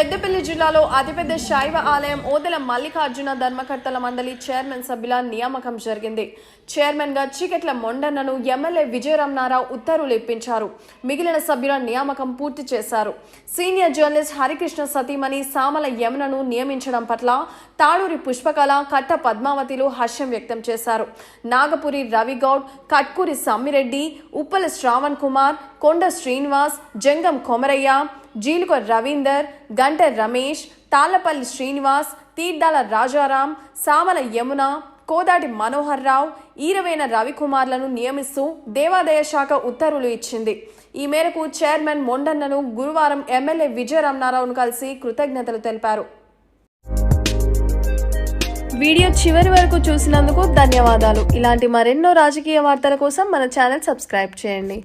పెద్దపల్లి జిల్లాలో అతిపెద్ద శైవ ఆలయం ఓదెల మల్లికార్జున ధర్మకర్తల మండలి చైర్మన్ సభ్యుల నియామకం జరిగింది. చైర్మన్గా చీకట్ల మొండన్నను ఎమ్మెల్యే విజయరామనారావు ఉత్తర్వులు ఇప్పించారు. మిగిలిన సభ్యుల నియామకం పూర్తి చేశారు. సీనియర్ జర్నలిస్ట్ హరికృష్ణ సతీమణి సామల యమునను నియమించడం పట్ల తాడూరి పుష్పకళ కట్ట పద్మావతిలు హర్షం వ్యక్తం చేశారు. నాగపురి రవిగౌడ్ కట్కూరి సమ్మిరెడ్డి ఉప్పల శ్రావణ్ కుమార్ కొండ శ్రీనివాస్ జంగం కొమరయ్య జీలుక రవీందర్ గంట రమేష్ తాళ్ళపల్లి శ్రీనివాస్ తీర్థాల రాజారాం సామల యమున కోదాటి మనోహర్ రావు ఈరవేన రవికుమార్లను నియమిస్తూ దేవాదాయ శాఖ ఉత్తర్వులు ఇచ్చింది. ఈ మేరకు చైర్మన్ మొండన్నను గురువారం ఎమ్మెల్యే విజయరామనారావును కలిసి కృతజ్ఞతలు తెలిపారు. వీడియో చివరి వరకు చూసినందుకు ధన్యవాదాలు. ఇలాంటి మరెన్నో రాజకీయ వార్తల కోసం మన ఛానల్ సబ్స్క్రైబ్ చేయండి.